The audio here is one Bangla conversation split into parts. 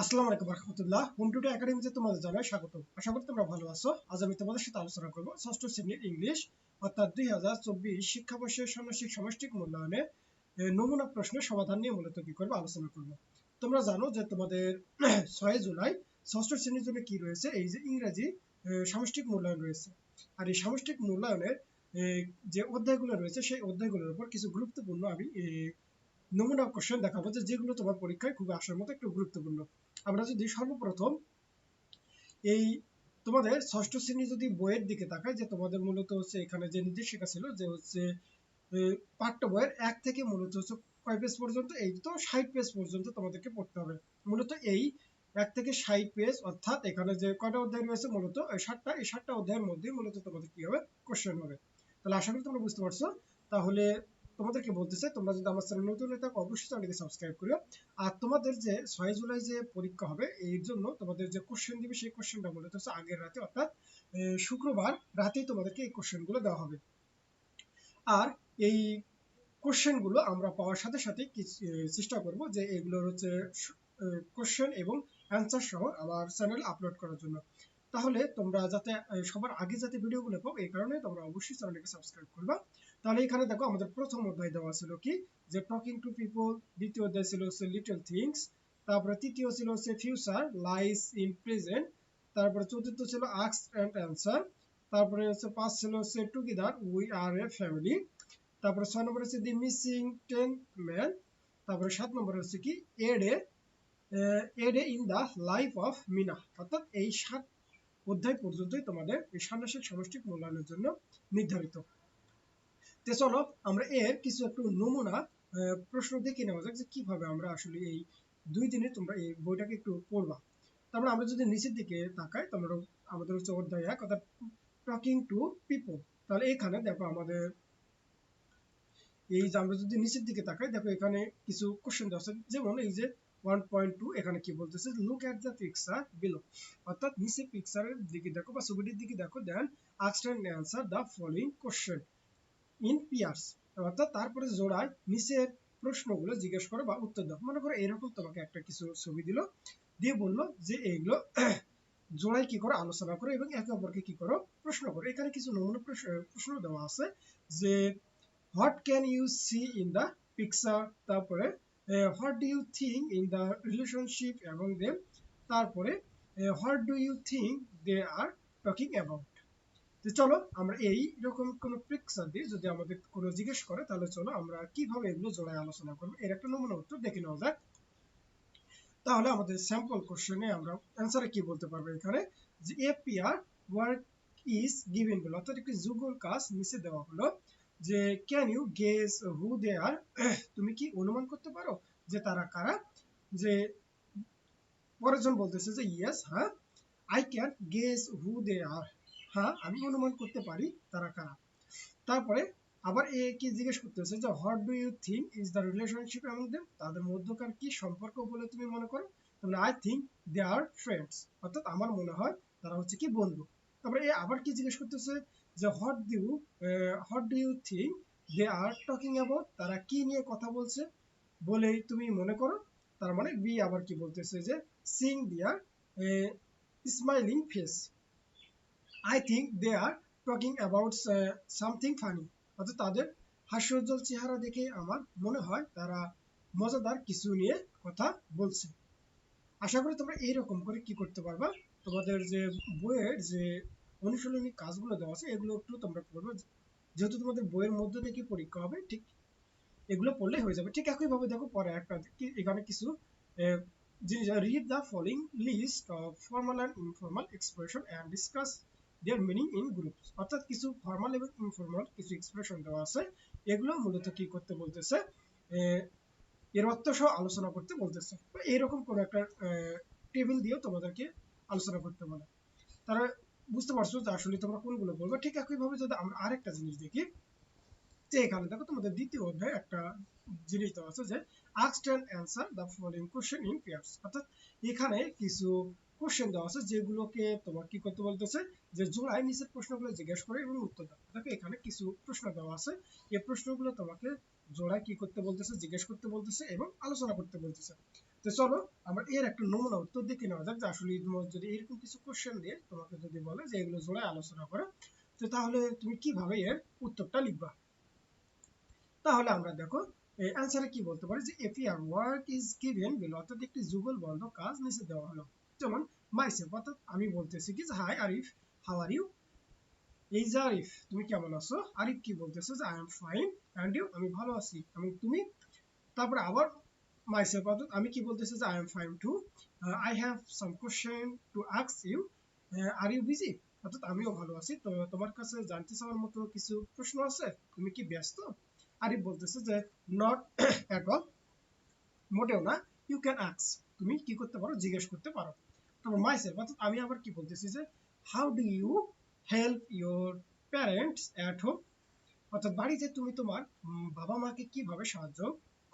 আসসালামু আলাইকুম রহমতুল্লাহ। হোম একাডেমিতে তোমাদের জানাই স্বাগত আশা করি তোমরা ভালো আছো। আজ আমি তোমাদের সাথে আলোচনা করব ষষ্ঠ শ্রেণির ইংলিশ, অর্থাৎ দুই হাজার চব্বিশ শিক্ষাবর্ষের সমষ্টিক মূল্যায়নে নমুনা প্রশ্নের সমাধান নিয়ে মূলত কি করব আলোচনা করব। তোমরা জানো যে তোমাদের ছয় জুলাই ষষ্ঠ শ্রেণির জন্য কি রয়েছে? এই যে ইংরেজি সামষ্টিক মূল্যায়ন রয়েছে। আর এই সামষ্টিক মূল্যায়নের যে অধ্যায়গুলো রয়েছে, সেই অধ্যায়গুলোর উপর কিছু গুরুত্বপূর্ণ আমি নমুনা কোশ্চেন দেখাবো যেগুলো তোমার পরীক্ষায় খুব আসার মতো একটু গুরুত্বপূর্ণ। আমরা যদি সর্বপ্রথম এই তোমাদের ষষ্ঠ শ্রেণি যদি বইয়ের দিকে তাকাই, যে তোমাদের মূলত হচ্ছে এখানে যে নির্দেশিকা ছিল যে হচ্ছে পাঠ্য বইয়ের এক থেকে মূলত হচ্ছে কয় পেজ পর্যন্ত? এই তো ষাট পেজ পর্যন্ত তোমাদেরকে পড়তে হবে। মূলত এই এক থেকে ষাট পেজ অর্থাৎ এখানে যে কয়টা অধ্যায় রয়েছে মূলত? ষাটটা, এই ষাটটা অধ্যায়ের মধ্যে মূলত তোমাদের কি হবে? কোশ্চেন হবে। তাহলে আশা করি তোমরা বুঝতে পারছ। তাহলে তোমাদেরকে বলতেছে, তোমরা যদি আমার চ্যানেল নতুন হয়ে থাকো, অবশ্যই চ্যানেলকে সাবস্ক্রাইব করিও। আর তোমাদের যে ছয় জুলাই যে পরীক্ষা হবে, এর জন্য তোমাদের যে কোশ্চেন দিবে, সেই কোশ্চেনটা মূলত হচ্ছে আগের রাতে, অর্থাৎ শুক্রবার রাতেই তোমাদেরকে এই কোশ্চেনগুলো দেওয়া হবে। আর এই কোশ্চেনগুলো আমরা পাওয়ার সাথে সাথে চেষ্টা করব যে এগুলোর হচ্ছে কোশ্চেন এবং অ্যান্সার সহ আমার চ্যানেল আপলোড করার জন্য। তাহলে তোমরা যাতে সবার আগে যাতে ভিডিওগুলো পাও, এই কারণে তোমরা অবশ্যই চ্যানেলকে সাবস্ক্রাইব করবা। তাহলে এখানে দেখো, আমাদের প্রথম অধ্যায় দেওয়া ছিল কি? যে টকিং টু পিপল দ্বিতীয় অধ্যায় ছিল হচ্ছে লিটল থিংস তারপরে তৃতীয় ছিল হচ্ছে ফিউচার লাইস ইন প্রেজেন্ট তারপরে চতুর্থ ছিল আস্ক অ্যান্ড অ্যান্সার তারপরে হচ্ছে পাঁচ ছিল হচ্ছে together we are a family তারপরে ছয় নম্বর হচ্ছে দি মিসিং টেন ম্যান তারপরে সাত নম্বর হচ্ছে কি a day a day in the life of Meena অর্থাৎ এই সাত অধ্যায় পর্যন্তই তোমাদের এই ষান্মাসিক সমষ্টিক মূল্যায়নের জন্য নির্ধারিত। তো চলো, আমরা এর কিছু একটু নমুনা প্রশ্ন দেখে নেওয়া যাক যে কীভাবে আমরা আসলে এই দুই দিনে তোমরা এই বইটাকে একটু পড়বা। তারপরে আমরা যদি নিচের দিকে তাকাই তোমরা আমাদের হচ্ছে অধ্যায় এক, অর্থাৎ টকিং টু পিপল। তাহলে এখানে দেখো আমাদের, এই যে আমরা যদি নিচের দিকে তাকাই, দেখো এখানে কিছু কোশ্চেন দেওয়া আছে। যেমন এই যে ওয়ান পয়েন্ট টু এখানে কি বলতেছে লুক পিকচার বিলো অর্থাৎ নিচে পিকচারের দিকে দেখো বা ছবিটির দিকে দেখো then answer following question in pairs অর্থাৎ তারপরে জোড়ায় নিচের প্রশ্নগুলো জিজ্ঞেস করো বা উত্তর দাও। মনে করো এরকম তোমাকে একটা কিছু ছবি দিল, দিয়ে বলল যে এইগুলো জোড়ায় কি করো, আলোচনা করো এবং একে অপরকে কি করো, প্রশ্ন করো। এখানে কিছু নমুনা প্রশ্ন দেওয়া আছে যে what can you see in the picture তারপরে what do you think in the relationship এবং দেম তারপরে what do you think they are talking about তো চলো, আমরা এই রকম কোনো পিকচার দিয়ে যদি আমাদের কোনো জিজ্ঞেস করে, তাহলে চলো আমরা কীভাবে এগুলো জোড়ায় আলোচনা করব? এর একটা নমুনা উত্তর দেখে নেওয়া যাক। তাহলে আমাদের স্যাম্পল কোশ্চেনে আমরা অ্যান্সারে কি বলতে পারব এখানে? যে a pair work is given বলে, অর্থাৎ একটি যুগল কাজ নিচে দেওয়া হলো। যে can you guess who they are তুমি কি অনুমান করতে পারো যে তারা কারা? যে, পরেরজন বলতেছে যে ইয়েস হ্যাঁ? I can guess who they are হ্যাঁ আমি অনুমান করতে পারি তারা কারা। তারপরে আবার এ কি জিজ্ঞেস করতেছে যে what do you think is the relationship among them তাদের মধ্যকার কি সম্পর্ক বলে তুমি মনে করো? তাহলে I think they are friends অর্থাৎ আমার মনে হয় তারা হচ্ছে কি বন্ধু। তারপরে এ আবার কি জিজ্ঞেস করতেছে? যে what do what do you think they are talking about তারা কি নিয়ে কথা বলছে? বলেই তুমি মনে করো। তার মানে বি আবার কি বলতেছে যে seeing their smiling face I think they are talking about something funny অর্থাৎ তাদের হাস্যোজ্জ্বল চেহারা দেখে আমার মনে হয় তারা মজাদার কিছু নিয়ে কথা বলছে। আশা করি তোমরা এইরকম করে কি করতে পারবা? তোমাদের যে বইয়ের যে অনুশীলনী কাজগুলো দেওয়া আছে, এগুলো একটু তোমরা করবে। যেহেতু তোমাদের বইয়ের মধ্যে থেকে পরীক্ষা হবে, ঠিক এগুলো পড়লে হয়ে যাবে। ঠিক একইভাবে দেখো পরে একটা এখানে কিছু জিনিস read the following list of formal and informal expression and discuss their meaning in groups অর্থাৎ কিছু ফর্মাল এবং ইনফর্মাল কিছু এক্সপ্রেশন দেওয়া আছে, এগুলো মূলত কি করতে বলতেছে এর অর্থ সহ আলোচনা করতে বলতেছে। এরকম কোনো একটা টেবিল দিয়েও তোমাদেরকে আলোচনা করতে বলে। তারা বুঝতে পারছ যে আসলে তোমরা কোনগুলো বলব? ঠিক একইভাবে যদি আমরা আরেকটা জিনিস দেখি, যে এখানে দেখো তোমাদের দ্বিতীয় অধ্যায়ে একটা জিনিস দেওয়া আছে যে ask and answer the following question in pairs অর্থাৎ এখানে কিছু কোশ্চেন দেওয়া আছে যেগুলোকে তোমার কি করতে বলতেছে? যে জোড়ায় নিচের প্রশ্নগুলো জিজ্ঞেস করে এবং উত্তর দাও দেখো এখানে কিছু প্রশ্ন দেওয়া আছে। এই প্রশ্নগুলো তোমাকে জোড়ায় কি করতে বলতেছে, জিজ্ঞেস করতে বলতেছে এবং আলোচনা করতে বলতেছে। তো চলো, আমরা এর একটা নমুনা উত্তর দেখে নেওয়া যাক, যে আসলে যদি এরকম কিছু কোশ্চেন দিয়ে তোমাকে যদি বলে যে এগুলো জোড়ায় আলোচনা করো, তো তাহলে তুমি কীভাবে এর উত্তরটা লিখবা? তাহলে আমরা দেখো অ্যান্সারে কি বলতে পারি? যে pair work is given below অর্থাৎ একটি যুগল বন্ধ কাজ নিচে দেওয়া হলো। যেমন মাইসেলফ অর্থাৎ আমি বলতেছি কি যে hi Arif how are you এই যে আরিফ তুমি কেমন আছো? আরিফ কি বলতেছে যে I am fine and you আমি ভালো আছি এবং তুমি? তারপরে আবার অর্থাৎ আমি কি বলতেছি যে I am fine too I have some question to ask you are you busy অর্থাৎ আমিও ভালো আছি। তো তোমার কাছে জানতে চাওয়ার মতো কিছু প্রশ্ন আছে? তুমি কি ব্যস্ত? বলতেছে যে নট অ্যাট অল মোটেও না। ইউ ক্যান আক্স তুমি কি করতে পারো? জিজ্ঞেস করতে পারো। তারপর মাইসেলফ অর্থাৎ আমি আবার কি বলতেছি যে how do you help your parents at home অর্থাৎ বাড়িতে তুমি তোমার বাবা মাকে কীভাবে সাহায্য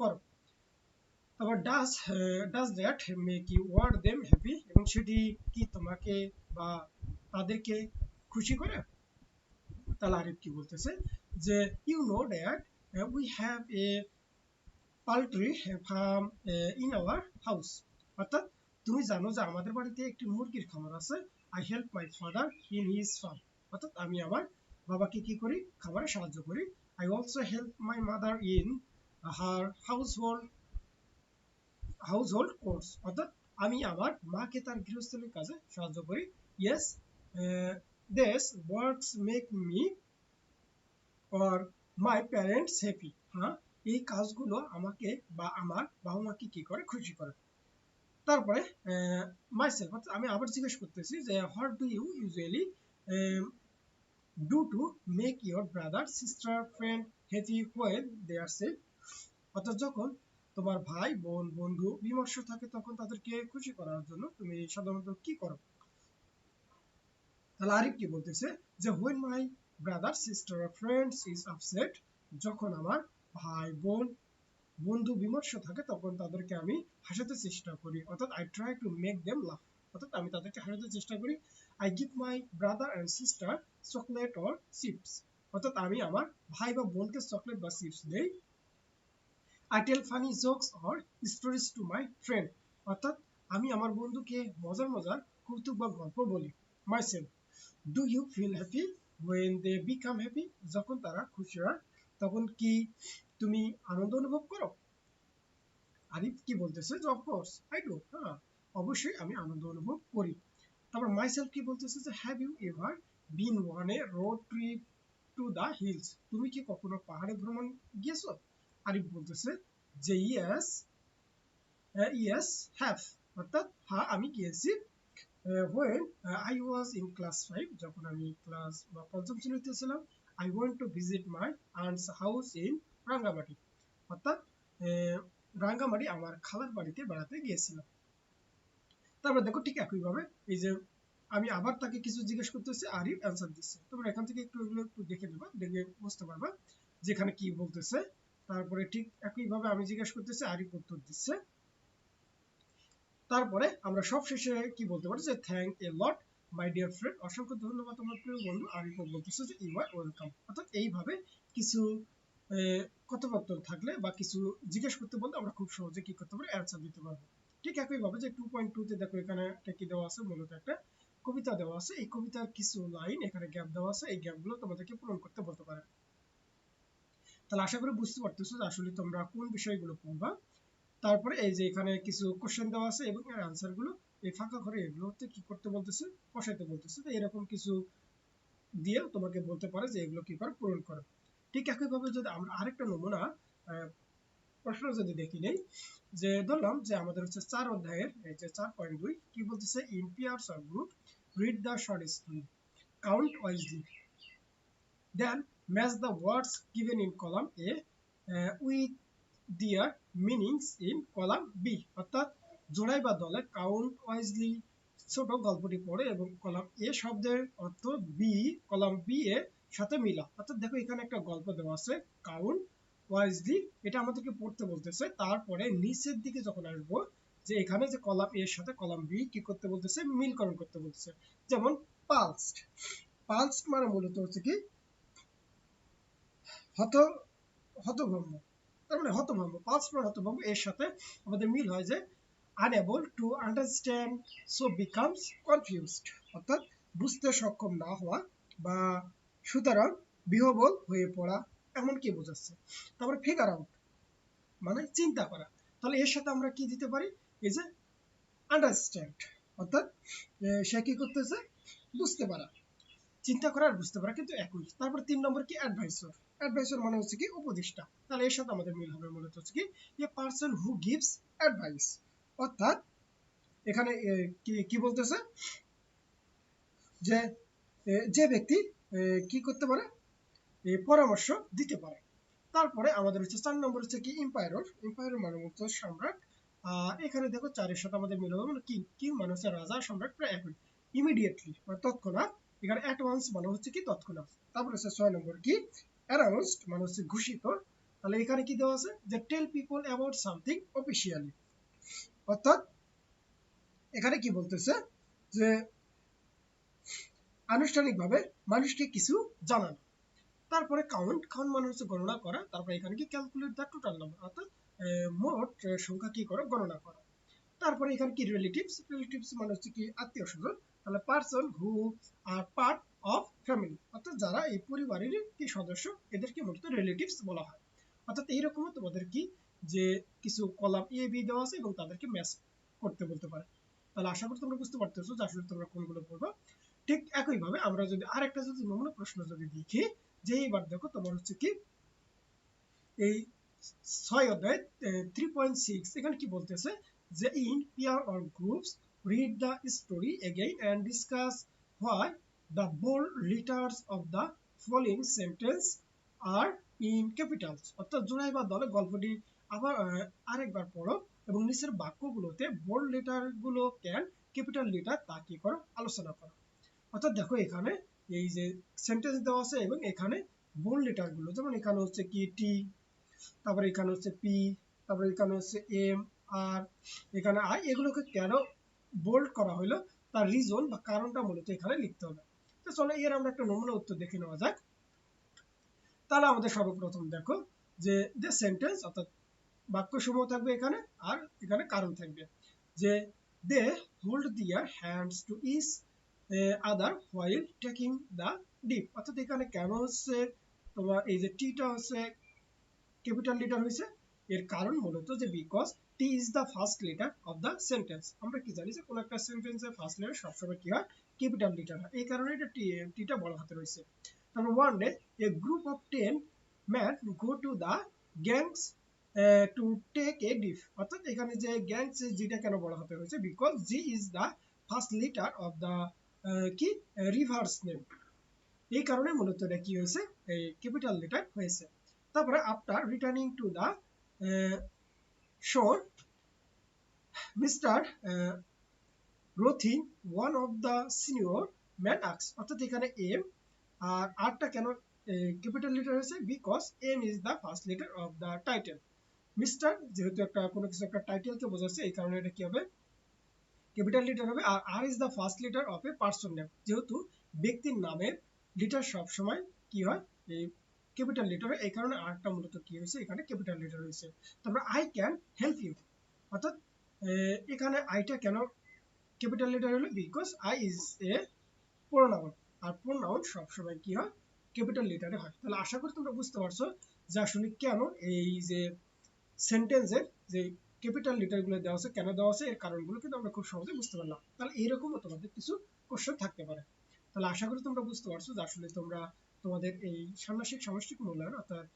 করো? তারপর does does that make you or them happy এবং সেটি কি তোমাকে বা তাদেরকে খুশি করে? তাহলে আরিফ কি বলতেছে? যে you know that we have a poultry farm in our house অর্থাৎ, তুমি জানো যে আমাদের বাড়িতে একটি মুরগির খামার আছে I help my father in his farm অর্থাৎ, আমি আমার বাবাকে কি করি? খাবারে সাহায্য করি। I also help my mother in her household household chores অর্থাৎ আমি আমার মাকে তার গৃহস্থলীর কাজে সাহায্য করি। Yes this works make me or my parents happy হ্যাঁ এই কাজগুলো আমাকে বা আমার বাবা মাকে কি করে? খুশি করে। তারপরে মাইসেলফ অর্থাৎ আমি আবার জিজ্ঞেস করতেছি যে what do you usually do to make your brother sister friend happy when they are safe অর্থাৎ যখন তোমার ভাই, বোন, বন্ধু বিমর্ষ থাকে তখন তাদেরকে খুশি করার জন্য তুমি সাধারণত কি করো? তাহলে আরিফ কি বলতেছে? যে when my brother sister friends is upset যখন আমার ভাই, বোন, বন্ধু বিমর্ষ থাকে তখন তাদেরকে আমি হাসাতে চেষ্টা করি। অর্থাৎ I try to make them love অর্থাৎ আমি তাদেরকে হাসাতে চেষ্টা করি। I give my brother and sister chocolate or chips অর্থাৎ আমি আমার ভাই বা বোনকে চকলেট বা চিপস দেই। I tell funny jokes or stories to my friend. অর্থাৎ আমি আমার বন্ধুকে মজার মজার কৌতুক বা গল্প বলি। Myself do you feel happy when they become happy যখন তারা খুশি হয়, তখন কি তুমি আনন্দ অনুভব করো? আরিফ কি বলতেছে? যে অফকোর্স আই ডু হ্যাঁ অবশ্যই আমি আনন্দ অনুভব করি। তারপর মাইসেলফ কি বলতেছে যে have you ever been on a road trip to the hills তুমি কি কখনো পাহাড়ে ভ্রমণ গিয়েছো? আরিফ বলতেছে যে ইয়েস ইয়েস হ্যাভ অর্থাৎ হ্যাঁ আমি গিয়েছি when I was in class five যখন আমি ক্লাস বা পঞ্চম শ্রেণীতে ছিলাম I want to visit my aunt's house in Rangamati অর্থাৎ রাঙ্গামাটি আমার খালার বাড়িতে বেড়াতে গিয়েছিলাম। তারপর দেখো ঠিক একইভাবে, এই যে, আমি আবার তাকে কিছু জিজ্ঞেস করতেছি, আরিফ অ্যান্সার দিচ্ছে। তোমরা এখান থেকে একটু এগুলো একটু দেখে নেবা, দেখে বুঝতে পারবা, যেখানে কি বলতেছে। তারপরে ঠিক একইভাবে আমি জিজ্ঞেস করতেছি, আরিফ উত্তর দিচ্ছে। তারপরে আমরা সব শেষে কি বলতে পারি যে thank a lot my dear friend অসংখ্য ধন্যবাদ আমার প্রিয় বন্ধু। আরিফ বলতেছে যে ইউ আর ওয়েলকাম অর্থাৎ এইভাবে কিছু কথোপকথন থাকলে বা কিছু জিজ্ঞেস করতে বলতে আমরা খুব সহজে কি করতে পারি অ্যান্সার দিতে পারব। ঠিক একইভাবে যে টু পয়েন্ট টুতে দেখো এখানে একটা কি দেওয়া আছে, মূলত একটা কবিতা দেওয়া আছে। এই কবিতার কিছু লাইন এখানে গ্যাপ দেওয়া আছে। এই গ্যাপগুলো তোমাদেরকে পূরণ করতে বলতে পারে। তাহলে আশা করি বুঝতে পারতেছো যে আসলে তোমরা কোন বিষয়গুলো পড়বা। তারপরে এই যে এখানে কিছু কোশ্চেন দেওয়া আছে এবং এর আনসারগুলো এই ফাঁকা ঘরে এগুলোতে কি করতে বলতেছে বসাইতে বলতেছে। তো এরকম কিছু দিয়ে তোমাকে বলতে পারে যে এগুলো কি করে পূরণ করো। ঠিক একইভাবে যদি আমরা আরেকটা নমুনা প্রশ্ন যদি দেখি নেই, যে ধরলাম যে আমাদের হচ্ছে চার অধ্যায়ের এই যে চার পয়েন্ট দুই, কি বলতেছে? In pairs or group read the short story count wisely then match the words given in column A with their meanings in column B অর্থাৎ জোড়াই বা দলে কাউন্ট ওয়াইজলি ছোট গল্পটি পড়ে এবং কলাম এ শব্দের অর্থ বি কলাম বি এর সাথে মিলা। অর্থাৎ দেখো এখানে একটা গল্প দেওয়া আছে কাউন্ট ওয়াইজলি এটা আমাদেরকে পড়তে বলতেছে। তারপরে নিচের দিকে যখন আসব, যে এখানে যে কলাম এর সাথে কলাম বি কি করতে বলতেছে মিলকরণ করতে বলতেছে। যেমন পালসড পালসড মানে মূলত হচ্ছে কি হত, হতভম্ব। তার মানে হতভম্ব পালস মানে হতভম্ব, এর সাথে আমাদের মিল হয় যে unable to understand, so becomes confused, অর্থাৎ বুঝতে সক্ষম না হওয়া বা সুতরাং বিহবল হয়ে পড়া এমন কি বোঝাচ্ছে। তারপরে ফিগার আউট মানে চিন্তা করা। তাহলে এর সাথে আমরা কি দিতে পারি? এই যে আন্ডারস্ট্যান্ড অর্থাৎ সে কি করতেছে? বুঝতে পারা। চিন্তা করা আর বুঝতে পারা, কিন্তু একই। তারপর তিন নম্বর কি? অ্যাডভাইসর অ্যাডভাইসর মানে হচ্ছে কি উপদেষ্টা। তাহলে এর সাথে আমাদের মিল হবে মূলত হচ্ছে কি a person who gives advice অর্থাৎ এখানে কি বলতেছে? যে যে ব্যক্তি কি করতে পারে? পরামর্শ দিতে পারে। তারপরে আমাদের হচ্ছে চার নম্বর হচ্ছে কি ইম্পায়ারর ইম্পায়ারর মানে হচ্ছে সম্রাট। এখানে দেখো চারের সাথে আমাদের মিল হবে মানে কিং? কিং মানে হচ্ছে রাজা, সম্রাট, প্রায় একই ইমিডিয়েটলি মানে তৎক্ষণাৎ। এখানে অ্যাডভান্স মানে হচ্ছে কি তৎক্ষণাৎ। তারপর হচ্ছে ছয় নম্বর কি? অ্যানাউন্সড মানে হচ্ছে ঘোষিত। তাহলে এখানে কি দেওয়া আছে? যে tell people about something officially অর্থাৎ এখানে কি বলতেছে? যে আনুষ্ঠানিকভাবে মানুষকে কিছু জানানো। তারপরে কাউন্ট কাউন্ট মানে হচ্ছে গণনা করা। তারপরে এখানে কি ক্যালকুলেট দ্য টোটাল নাম্বার অর্থাৎ মোট সংখ্যা কি করো? গণনা করা। তারপরে এখানে কি রিলেটিভস রিলেটিভস মানে হচ্ছে কি আত্মীয় স্বজন তাহলে person who are part of family অর্থাৎ যারা এই পরিবারের কি সদস্য, এদেরকে মূলত রিলেটিভস বলা হয়। অর্থাৎ এইরকম তোমাদের কি যে কিছু কলাম এ বি দেওয়া আছে এবং তাদেরকে ম্যাচ করতে বলতে পারে। তাহলে আশা করি তোমরা বুঝতে পারতেছো যে আসলে তোমরা কোনগুলো পড়বা। ঠিক একইভাবে আমরা যদি আরেকটা যদি নমুনা প্রশ্ন যদি দেখি, যে এবার দেখো তোমার হচ্ছে কি এই ছয় অধ্যায় থ্রি পয়েন্ট সিক্স এখানে কি বলতেছে যে in pair or groups read the story again and discuss why the bold letters of the following sentence are in capitals. অর্থাৎ জোড়াই বা দলে গল্পটি আবার আরেকবার পড়ো এবং নিচের বাক্যগুলোতে বোল্ড লেটারগুলো কেন ক্যাপিটাল লেটার তা কি করো, আলোচনা করো। অর্থাৎ দেখো এখানে এই যে সেন্টেন্স দেওয়া আছে এবং এখানে বোল্ড লেটারগুলো যেমন এখানে হচ্ছে কি টি তারপরে এখানে হচ্ছে পি তারপরে এখানে হচ্ছে এম আর এখানে আই এগুলোকে কেন বোল্ড করা হলো, তার রিজন বা কারণটা মূলত এখানে লিখতে হবে। তো চলো, এর আমরা একটা নমুনা উত্তর দেখে নেওয়া যাক। তাহলে আমাদের সর্বপ্রথম দেখো যে যে সেন্টেন্স অর্থাৎ বাক্য সমূহ থাকবে এখানে আর এখানে কারণ থাকবে। যে they hold their hands to each other while taking the dip অর্থাৎ এখানে কেন হচ্ছে? তোমার এই যে টিটা হচ্ছে ক্যাপিটাল লিটার হয়েছে। এর কারণ মূলত যে because T is the first letter of the sentence আমরা কি জানি যে কোনো একটা সেন্টেন্সের ফার্স্ট লেটার সবসময় কি হয়? ক্যাপিটাল লিটার হয়। এই কারণে এটা টি টিটা বড় হাতে রয়েছে। তারপর one day a group of ten man go to the Ganges to take a dip অর্থাৎ এখানে যে গ্যাংস জিটা কেন বড় হাতে রয়েছে? Because G is the first letter of the কি? রিভার্স নেম এই কারণে মূলত এটা কি হয়েছে? এই ক্যাপিটাল লিটার হয়েছে। তারপরে after returning to the shore Mr. Uh, Rothin one of the senior man asks অর্থাৎ এখানে এম আর আরটা কেন ক্যাপিটাল লেটার হয়েছে? Because M is the first letter of the title mister যেহেতু একটা কোনো কিছু একটা টাইটেলকে বোঝাচ্ছে এই কারণে এটা কি হবে? ক্যাপিটাল লেটার হবে আর R is the first letter of a person name যেহেতু ব্যক্তির নামের লিটার সব সময় কি হয়? ক্যাপিটাল লেটার এই কারণে আরটা মূলত কি হয়েছে? এখানে ক্যাপিটাল লেটার হয়েছে। তারপর আই ক্যান হেল্প ইউ অর্থাৎ এখানে আইটা কেন ক্যাপিটাল লেটার হলো? Because I is a pronoun R pronoun সবসময় কি হয়? ক্যাপিটাল লেটারে হয়। তাহলে আশা করি তোমরা বুঝতে পারছ যে আসলে কেন এই যে সেন্টেন্সের যে ক্যাপিটাল লেটারগুলো দেওয়া আছে, কেন দেওয়া আছে, এর কারণগুলো কিন্তু আমরা খুব সহজে বুঝতে পারলাম। তাহলে এরকমও তোমাদের কিছু কোশ্চেন থাকতে পারে। তাহলে আশা করি তোমরা বুঝতে পারছ যে আসলে তোমরা তোমাদের এই ষান্মাসিক সামষ্টিক মূল্যায়ন অর্থাৎ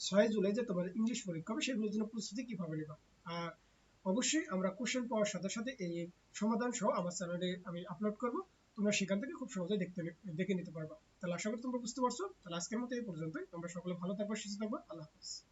ছয় জুলাই যে তোমাদের ইংলিশ পরীক্ষা হবে, সেগুলোর জন্য প্রস্তুতি কীভাবে নেবা? আর অবশ্যই আমরা কোশ্চেন পাওয়ার সাথে সাথে এই সমাধান সহ আমার চ্যানেলে আমি আপলোড করব। তোমরা সেখান থেকে খুব সহজে দেখতে দেখে নিতে পারবা। তাহলে আশা করি তোমরা বুঝতে পারছ। তাহলে আজকের মতো এই পর্যন্তই। তোমরা সকলে ভালো থাকবে, সুস্থ থাকবে। আল্লাহ হাফিজ।